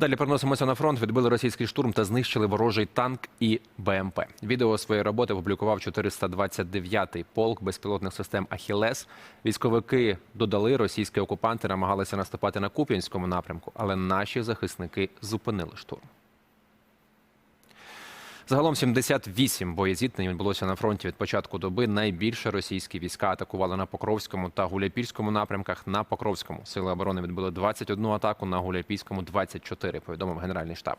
Далі переносимося на фронт. Відбили російський штурм та знищили ворожий танк і БМП. Відео своєї роботи опублікував 429-й полк безпілотних систем Ахілес. Військовики додали, російські окупанти намагалися наступати на Куп'янському напрямку, але наші захисники зупинили штурм. Загалом 78 боєзіткнень відбулося на фронті від початку доби. Найбільше російські війська атакували на Покровському та Гуляйпільському напрямках. На Покровському сили оборони відбили 21 атаку, на Гуляйпільському 24, повідомив Генеральний штаб.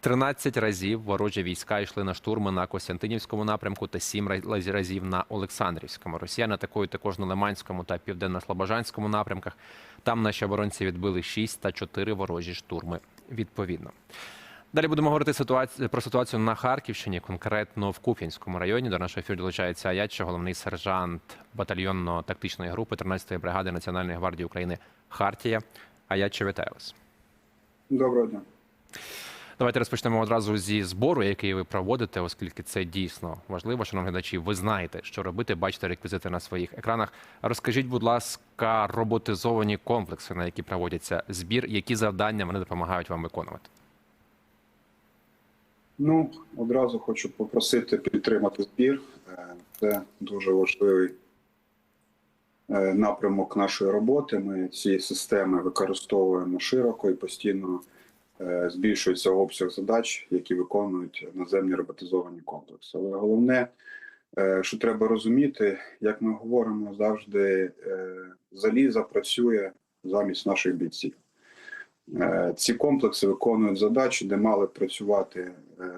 13 разів ворожі війська йшли на штурми на Костянтинівському напрямку та 7 раз- разів на Олександрівському. Росіяни атакують також на Лиманському та Південно-Слобожанському напрямках. Там наші оборонці відбили 6 та 4 ворожі штурми відповідно. Далі будемо говорити ситуацію про ситуацію на Харківщині, конкретно в Куп'янському районі. До нашого ефіру долучається Аяча, головний сержант батальйонно-тактичної групи 13-ї бригади Національної гвардії України Хартія. Аяча, вітаю вас. Доброго дня. Давайте розпочнемо одразу зі збору, який ви проводите, оскільки це дійсно важливо. Шановні глядачі, ви знаєте, що робити, бачите реквізити на своїх екранах. Розкажіть, будь ласка, роботизовані комплекси, на які проводяться збір, які завдання вони допомагають вам виконувати. Ну, одразу хочу попросити підтримати збір. Е, Це дуже важливий е, напрямок нашої роботи. Ми ці системи використовуємо широко і постійно е, збільшується обсяг задач, які виконують наземні роботизовані комплекси. Але головне, що треба розуміти, як ми говоримо завжди, заліза працює замість наших бійців. Е, Ці комплекси виконують задачі, де мали працювати е,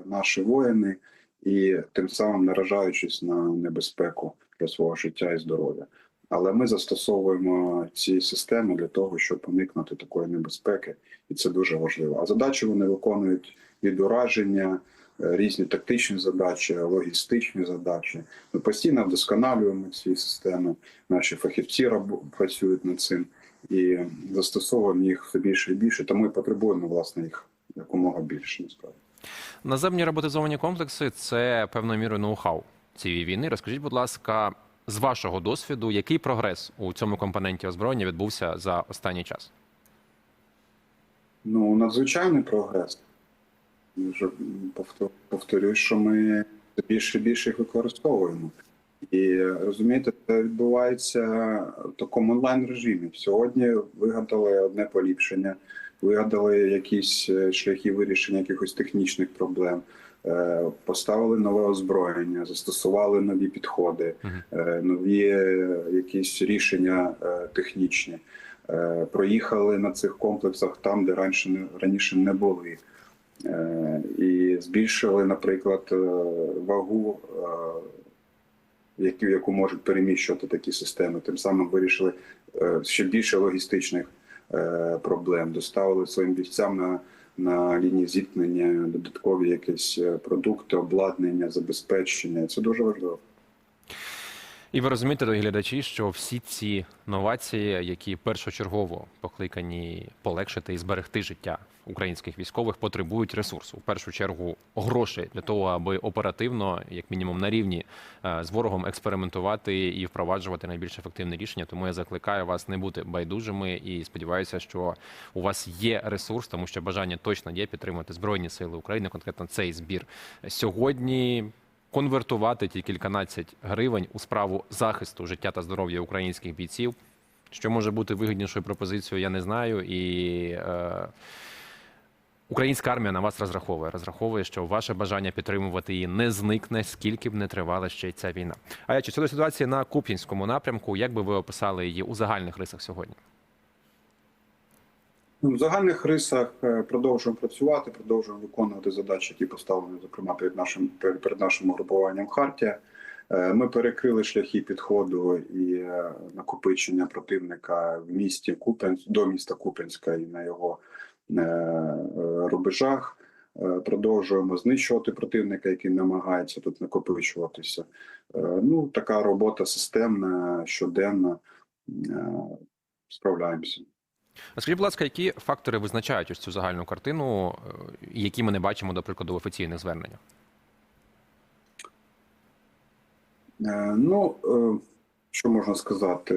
наші воїни, і тим самим наражаючись на небезпеку для свого життя і здоров'я. Але ми застосовуємо ці системи для того, щоб уникнути такої небезпеки, і це дуже важливо. А задачі вони виконують від ураження, е, різні тактичні задачі, логістичні задачі. Ми постійно вдосконалюємо ці системи. Наші фахівці працюють над цим і застосовуємо їх все більше і більше, тому і потребуємо власне їх якомога більше насправді. Наземні роботизовані комплекси це певною мірою ноу-хау цієї війни. Розкажіть, будь ласка, з вашого досвіду, який прогрес у цьому компоненті озброєння відбувся за останній час? Ну надзвичайний прогрес. Я Вже повторюю, що ми більше і більше їх використовуємо. І розумієте, це відбувається в такому онлайн режимі. Сьогодні вигадали одне поліпшення, вигадали якісь е, шляхи вирішення якихось технічних проблем, е, поставили нове озброєння, застосували нові підходи, е, нові якісь рішення технічні. Проїхали на цих комплексах там, де раніше раніше не були. І збільшили, наприклад, вагу, яку, яку можуть переміщувати такі системи. Тим самим вирішили е, ще більше логістичних е, проблем. Доставили своїм бійцям на, на лінії зіткнення додаткові якісь е, продукти, обладнання, забезпечення. Це дуже важливо. І ви розумієте, дорогі глядачі, що всі ці новації, які першочергово покликані полегшити і зберегти життя українських військових, потребують ресурсу. В першу чергу грошей для того, аби оперативно, як мінімум, на рівні е, з ворогом експериментувати і впроваджувати найбільш ефективне рішення. Тому я закликаю вас не бути байдужими і сподіваюся, що у вас є ресурс, тому що бажання точно є підтримати збройні сили України, конкретно цей збір сьогодні конвертувати ті кільканадцять гривень у справу захисту життя та здоров'я українських бійців. Що може бути вигіднішою пропозицією, я не знаю. І е, українська армія на вас розраховує. Розраховує, що ваше бажання підтримувати її не зникне, скільки б не тривала ще й ця війна. А я чи щодо ситуації на Куп'янському напрямку, як би ви описали її у загальних рисах сьогодні? Ну, в загальних рисах е, продовжуємо працювати, продовжуємо виконувати задачі, які поставлені, зокрема, перед нашим перед нашим угрупуванням Хартія. Е, Ми перекрили шляхи підходу і е, накопичення противника в місті Купенськ до міста Купенська і на його рубежах. Е, Продовжуємо знищувати противника, який намагається тут накопичуватися. Е, Ну, така робота системна, щоденна. Е, Справляємося. А Скажіть, будь ласка, які фактори визначають ось цю загальну картину, е, які ми не бачимо, до прикладу, в офіційних зверненнях? Е, Ну, е, що можна сказати?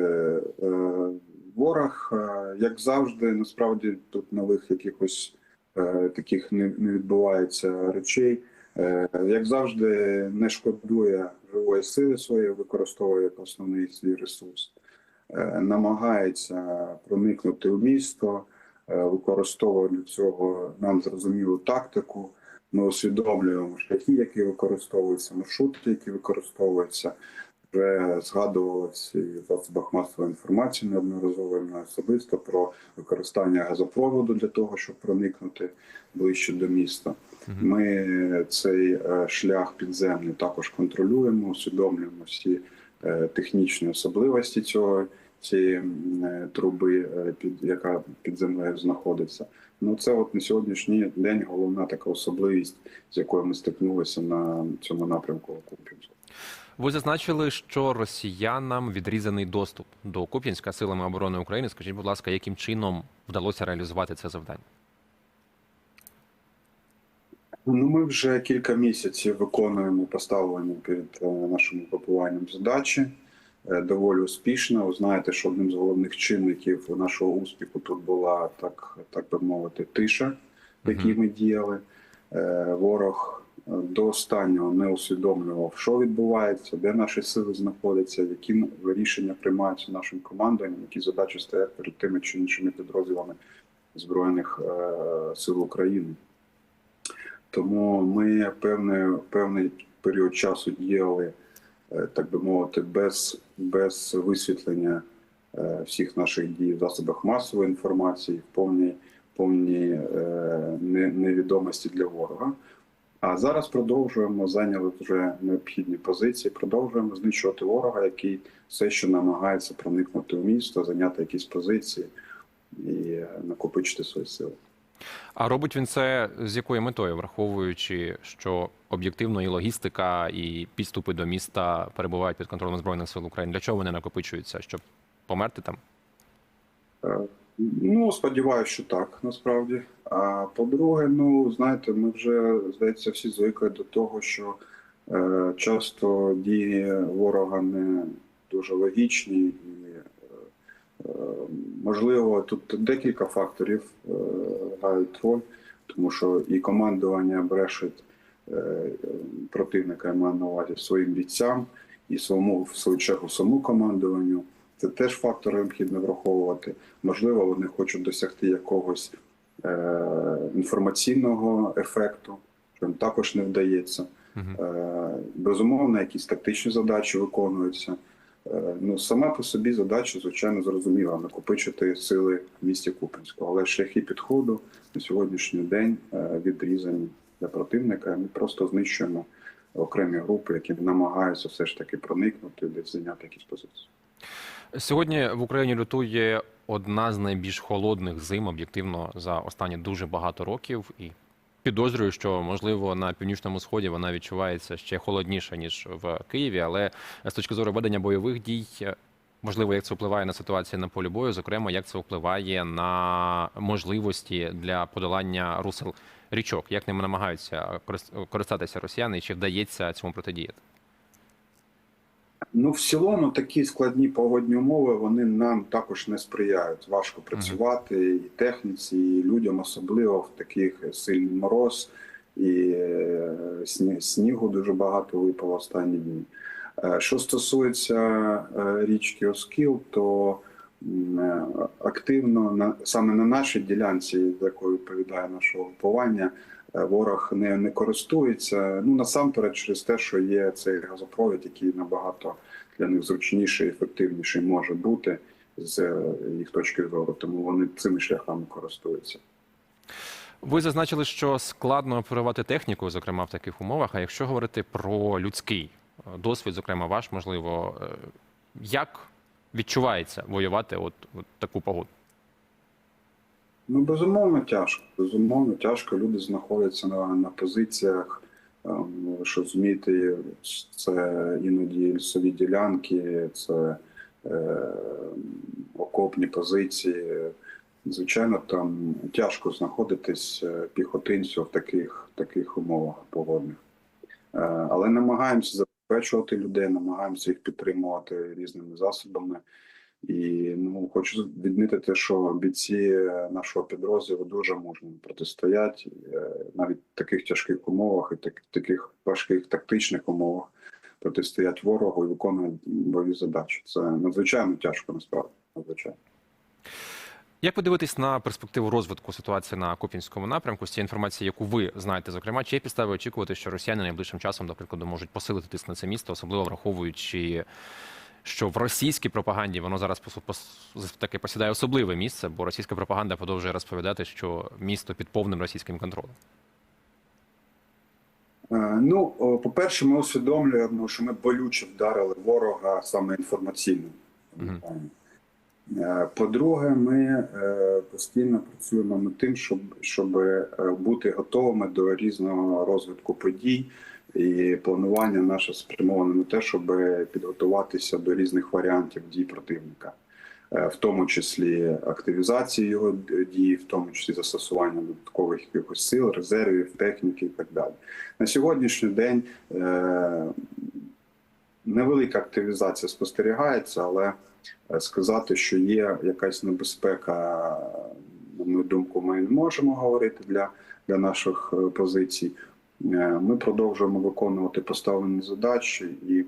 Ворог, е, як завжди, насправді тут нових якихось е, таких не, відбувається речей. Е, Як завжди, не шкодує живої сили своєї, використовує основний свій ресурс, намагається проникнути в місто, використовує для цього нам зрозумілу тактику. Ми усвідомлюємо шляхи, які використовуються, маршрути, які використовуються. Вже згадувалося і в засобах масової інформації неодноразово мною особисто про використання газопроводу для того, щоб проникнути ближче до міста. Ми цей е, шлях підземний також контролюємо, усвідомлюємо всі е, технічні особливості цього цієї е, труби, під яка під землею знаходиться. Ну це от на сьогоднішній день головна така особливість, з якою ми стикнулися на цьому напрямку Куп'янську. Ви зазначили, що росіянам відрізаний доступ до Куп'янська силами оборони України. Скажіть, будь ласка, яким чином вдалося реалізувати це завдання? Ну, ми вже кілька місяців виконуємо поставлені перед е, нашим групуванням задачі е, доволі успішно. Ви знаєте, що одним з головних чинників нашого успіху тут була так, так би мовити, тиша, в якій ми діяли. Е, Ворог до останнього не усвідомлював, що відбувається, де наші сили знаходяться, які рішення приймаються нашим командуванням, які задачі стоять перед тими чи іншими підрозділами збройних е, сил України. Тому ми певний, певний період часу діяли, е, так би мовити, без, без висвітлення е, всіх наших дій в засобах масової інформації, в повній, повній невідомості для ворога. А зараз продовжуємо зайняли вже необхідні позиції. Продовжуємо знищувати ворога, який все ще намагається проникнути в місто, зайняти якісь позиції і е, накопичити свої сили. А робить він це з якою метою, враховуючи, що об'єктивно і логістика, і підступи до міста перебувають під контролем збройних сил України. Для чого вони накопичуються? Щоб померти там? Ну, сподіваюся, що так, насправді. А по-друге, ну знаєте, ми вже здається всі звикли до того, що е, часто дії ворога не дуже логічні і е, можливо тут декілька факторів е, грають роль, тому що і командування брешить е, противника, я маю на увазі своїм бійцям і своєму в свою чергу саму командуванню. Це теж фактор необхідно враховувати. Можливо, вони хочуть досягти якогось е, інформаційного ефекту, що їм також не вдається. Мгм. Е, безумовно, якісь тактичні задачі виконуються. Е, ну, сама по собі задача, звичайно, зрозуміла накопичити сили в місті Купенську, але шляхи підходу на сьогоднішній день е, відрізані для противника. Ми просто знищуємо окремі групи, які намагаються все ж таки проникнути, десь зайняти якісь позиції. Сьогодні в Україні лютує одна з найбільш холодних зим, об'єктивно, за останні дуже багато років. І підозрюю, що можливо на північному сході вона відчувається ще холодніше ніж в Києві. Але з точки зору ведення бойових дій, можливо, як це впливає на ситуацію на полі бою, зокрема, як це впливає на можливості для подолання русел річок, як ними намагаються користатися росіяни, чи вдається цьому протидіяти? Ну, в цілому такі складні погодні умови вони нам також не сприяють. Важко працювати і техніці, і людям, особливо в таких сильний мороз, і е, снігу дуже багато випало останні дні. Е, Що стосується е, річки Оскіл, то активно саме на нашій ділянці, за якою відповідає наше групування, ворог не, не користується. Ну насамперед через те, що є цей газопровід, який набагато для них зручніший, ефективніший може бути з е, їх точки зору, тому вони цими шляхами користуються. Ви зазначили, що складно оперувати техніку, зокрема в таких умовах. А якщо говорити про людський е, досвід, зокрема ваш, можливо, е, як відчувається воювати от, от таку погоду? Ну, безумовно, тяжко. Безумовно, тяжко. Люди знаходяться на, на позиціях. ем, ж розумієте, це іноді лісові ділянки, це е, окопні позиції. Звичайно, там тяжко знаходитись е, піхотинцю в таких, таких умовах погодних. Е, Але намагаємося забезпечувати людей, намагаємося їх підтримувати різними засобами. І ну хочу відмітити, що бійці нашого підрозділу дуже мужньо протистоять е, навіть в таких тяжких умовах і так, таких важких тактичних умовах протистоять ворогу і виконують бойові задачі. Це надзвичайно тяжко насправді. Надзвичайно. Як ви дивитесь на перспективу розвитку ситуації на Куп'янському напрямку з цієї інформації, яку ви знаєте, зокрема, чи є підстави очікувати, що росіяни найближчим часом, до прикладу, можуть посилити тиск на це місто, особливо враховуючи, що в російській пропаганді воно зараз таки посідає особливе місце, бо російська пропаганда продовжує розповідати, що місто під повним російським контролем. Е, Ну, по-перше, ми усвідомлюємо, що ми болюче вдарили ворога саме інформаційно. Е, По-друге, ми е, постійно працюємо над тим, щоб, щоб бути готовими до різного розвитку подій. І планування наше спрямоване на те, щоб підготуватися до різних варіантів дій противника, Е, в тому числі активізації його дій, в тому числі застосування додаткових якихось сил, резервів, техніки і так далі. На сьогоднішній день е, невелика активізація спостерігається, але е, сказати, що є якась небезпека, на мою думку, ми не можемо говорити для, для наших позицій. Е, Ми продовжуємо виконувати поставлені задачі і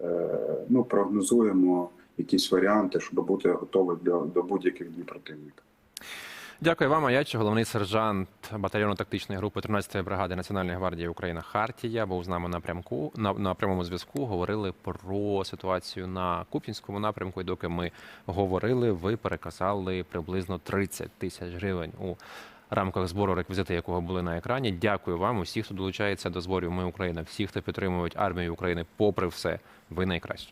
е, ну, прогнозуємо якісь варіанти, щоб бути готові до, до будь-яких дій противника. Дякую вам, Аячі, головний сержант батальйону тактичної групи 13-ї бригади Національної гвардії України Хартія. Був з нами на прямку на, на прямому зв'язку. Говорили про ситуацію на Куп'янському напрямку. І доки ми говорили, ви переказали приблизно 30 тисяч гривень у рамках збору реквізити, якого були на екрані. Дякую вам. Усіх, хто долучається до зборів. Ми Україна, всіх, хто підтримують армію України, попри все, ви найкращі.